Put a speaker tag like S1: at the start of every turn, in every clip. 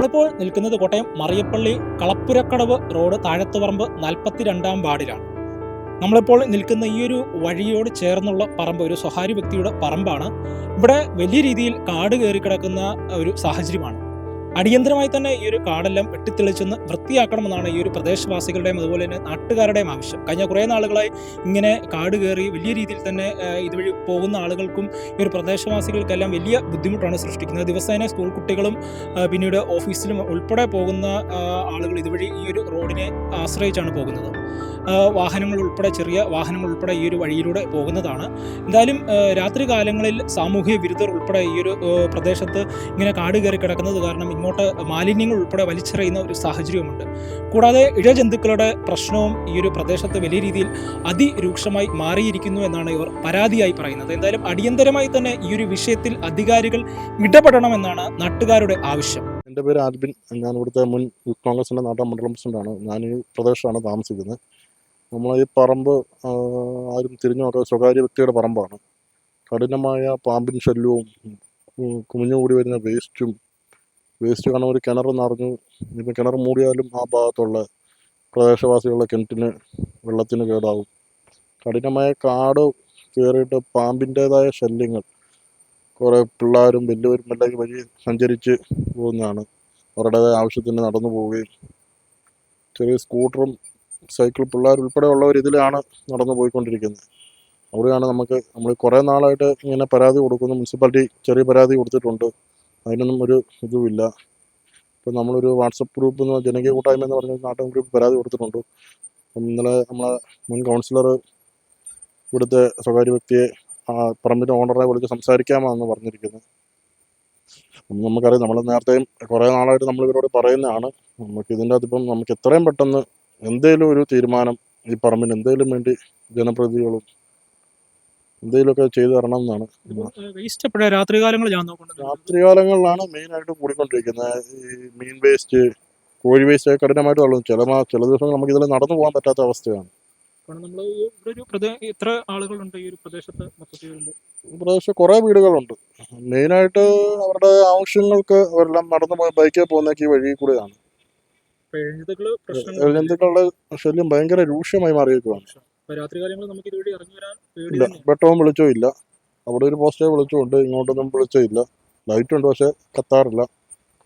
S1: നമ്മളിപ്പോൾ നിൽക്കുന്നത് കോട്ടയം മറിയപ്പള്ളി കളപ്പുരക്കടവ് റോഡ് താഴത്തുപറമ്പ് നാൽപ്പത്തിരണ്ടാം വാർഡിലാണ്. നമ്മളിപ്പോൾ നിൽക്കുന്ന ഈ ഒരു വഴിയോട് ചേർന്നുള്ള പറമ്പ് ഒരു സ്വകാര്യ വ്യക്തിയുടെ പറമ്പാണ്. ഇവിടെ വലിയ രീതിയിൽ കാട് കയറി കിടക്കുന്ന ഒരു സാഹചര്യമാണ്. അടിയന്തരമായി തന്നെ ഈ ഒരു കാടെല്ലാം വെട്ടിത്തെളിച്ചെന്ന് വൃത്തിയാക്കണമെന്നാണ് ഈ ഒരു പ്രദേശവാസികളുടെയും അതുപോലെ തന്നെ നാട്ടുകാരുടെയും ആവശ്യം. കഴിഞ്ഞ കുറേ നാളുകളായി ഇങ്ങനെ കാട് കയറി വലിയ രീതിയിൽ തന്നെ ഇതുവഴി പോകുന്ന ആളുകൾക്കും ഈ ഒരു പ്രദേശവാസികൾക്കെല്ലാം വലിയ ബുദ്ധിമുട്ടാണ് സൃഷ്ടിക്കുന്നത്. ദിവസേന സ്കൂൾ കുട്ടികളും പിന്നീട് ഓഫീസിലും ഉൾപ്പെടെ പോകുന്ന ആളുകൾ ഇതുവഴി ഈ ഒരു റോഡിനെ ആശ്രയിച്ചാണ് പോകുന്നത്. വാഹനങ്ങൾ ഉൾപ്പെടെ ചെറിയ വാഹനങ്ങൾ ഉൾപ്പെടെ ഈ ഒരു വഴിയിലൂടെ പോകുന്നതാണ്. എന്തായാലും രാത്രി കാലങ്ങളിൽ സാമൂഹ്യ വിരുദ്ധർ ഉൾപ്പെടെ ഈ ഒരു പ്രദേശത്ത് ഇങ്ങനെ കാട് കയറി കിടക്കുന്നത് കാരണം ഇങ്ങോട്ട് മാലിന്യങ്ങൾ ഉൾപ്പെടെ വലിച്ചെറിയുന്ന ഒരു സാഹചര്യവുമുണ്ട്. കൂടാതെ ഇഴജന്തുക്കളുടെ പ്രശ്നവും ഈ ഒരു പ്രദേശത്ത് വലിയ രീതിയിൽ അതിരൂക്ഷമായി മാറിയിരിക്കുന്നു എന്നാണ് ഇവർ പരാതിയായി പറയുന്നത്. എന്തായാലും അടിയന്തരമായി തന്നെ ഈ ഒരു വിഷയത്തിൽ അധികാരികൾ ഇടപെടണമെന്നാണ് നാട്ടുകാരുടെ ആവശ്യം.
S2: എന്റെ പേര് ആൽബിൻ. ഞാൻ ഇവിടുത്തെ മുൻ യൂത്ത് കോൺഗ്രസിന്റെ നാട്ടാ മണ്ഡലം പ്രസിഡന്റാണ്. ഞാൻ ഈ പ്രദേശമാണ് താമസിക്കുന്നത്. നമ്മൾ ഈ പറമ്പ് ആരും തിരിഞ്ഞു സ്വകാര്യ വ്യക്തിയുടെ പറമ്പാണ്. കഠിനമായ പാമ്പിൻ ശല്യവും കുമിഞ്ഞുകൂടി വരുന്ന വേസ്റ്റും വേസ്റ്റ് കാരണം ഒരു കിണർ നിറഞ്ഞു ഇനിയിപ്പോൾ കിണർ മൂടിയാലും ആ ഭാഗത്തുള്ള പ്രദേശവാസികളുടെ കിണറ്റിന് വെള്ളത്തിന് കേടാവും. കഠിനമായ കാട് കയറിയിട്ട് പാമ്പിന്റേതായ ശല്യങ്ങൾ. കുറേ പിള്ളേരും വലിയവരും എല്ലാം വഴി സഞ്ചരിച്ച് പോകുന്നതാണ്. അവരുടേതായ ആവശ്യത്തിന് നടന്നു പോവുകയും ചെറിയ സ്കൂട്ടറും സൈക്കിൾ പിള്ളേരുൾപ്പെടെ ഉള്ളവർ ഇതിലാണ് നടന്നു പോയിക്കൊണ്ടിരിക്കുന്നത്. അവിടെയാണ് നമുക്ക് നമ്മൾ കുറേ നാളായിട്ട് ഇങ്ങനെ പരാതി കൊടുക്കുന്നു. മുനിസിപ്പാലിറ്റി ചെറിയ പരാതി കൊടുത്തിട്ടുണ്ട്. അതിനൊന്നും ഒരു ഇതുമില്ല. ഇപ്പം നമ്മളൊരു വാട്സപ്പ് ഗ്രൂപ്പ് എന്ന് ജനകീയ കൂട്ടായ്മ എന്ന് പറഞ്ഞ നാട്ടൻ ഗ്രൂപ്പ് പരാതി കൊടുത്തിട്ടുണ്ട്. ഇന്നലെ നമ്മളെ മുൻ കൗൺസിലർ ഇവിടുത്തെ സ്വകാര്യ വ്യക്തിയെ ആ പറമ്പിന്റെ ഓണറെ വിളിച്ച് സംസാരിക്കാമെന്ന് പറഞ്ഞിരിക്കുന്നത്. നമുക്കറിയാം നമ്മൾ നേരത്തെയും കുറേ നാളായിട്ട് നമ്മൾ ഇവരോട് പറയുന്നതാണ്. നമുക്ക് ഇതിന്റെ അകത്ത് ഇപ്പം നമുക്ക് എത്രയും പെട്ടെന്ന് എന്തേലും ഒരു തീരുമാനം ഈ പറമ്പിന് എന്തേലും വേണ്ടി ജനപ്രതിനിധികളും എന്തെങ്കിലുമൊക്കെ ചെയ്തു തരണം എന്നാണ്.
S1: വേസ്റ്റ് എപ്പോഴാ രാത്രി കാലങ്ങളിൽ ഞാൻ നോക്കുന്നത്
S2: രാത്രികാലങ്ങളിലാണ് മെയിനായിട്ട് കൂടിക്കൊണ്ടിരിക്കുന്നത്. ഈ മീൻ വേസ്റ്റ് കോഴി വേസ്റ്റ് ഒക്കെ കഠിനമായിട്ട് തള്ളും ചില ചില ദിവസങ്ങൾ നമുക്ക് ഇതിൽ നടന്നു പോകാൻ പറ്റാത്ത അവസ്ഥയാണ്.
S1: നമ്മൾ ഒരു എത്ര ആളുകളുണ്ട് ഈ ഒരു പ്രദേശത്ത് മൊത്തത്തിൽ
S2: പ്രദേശത്ത് കുറേ വീടുകളുണ്ട്. മെയിനായിട്ട് അവരുടെ ആവശ്യങ്ങൾക്ക് അവരെല്ലാം നടന്നു പോയി ബൈക്കിൽ പോകുന്നേക്ക് ഈ വഴി കൂടെയാണ്.
S1: എഴുതുകൾ പ്രശ്നങ്ങൾ
S2: ജന്തുക്കളുടെ ശല്യം ഭയങ്കര രൂക്ഷമായി മാറിയേക്കുവാണ്.
S1: അപ്പൊ രാത്രി കാലങ്ങളിൽ നമുക്ക് ഇതുവഴി ഇറങ്ങി വരാൻ
S2: ഇല്ല വെട്ടവും വെളിച്ചവും ഇല്ല അവിടെ ഒരു പോസ്റ്റേ വെളിച്ചമുണ്ട് ഇങ്ങോട്ടൊന്നും വെളിച്ചമില്ല. ലൈറ്റ് ഉണ്ട് പക്ഷെ കത്താറില്ല.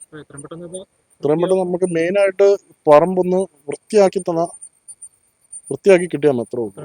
S1: അപ്പൊ എത്രയും പെട്ടെന്ന് ഇത്
S2: ഇത്രയും പെട്ടെന്ന് നമുക്ക് മെയിനായിട്ട് പറമ്പൊന്ന് വൃത്തിയാക്കി തന്ന വൃത്തിയാക്കി കിട്ടിയാൽ മാത്രമേ ഉള്ളൂ.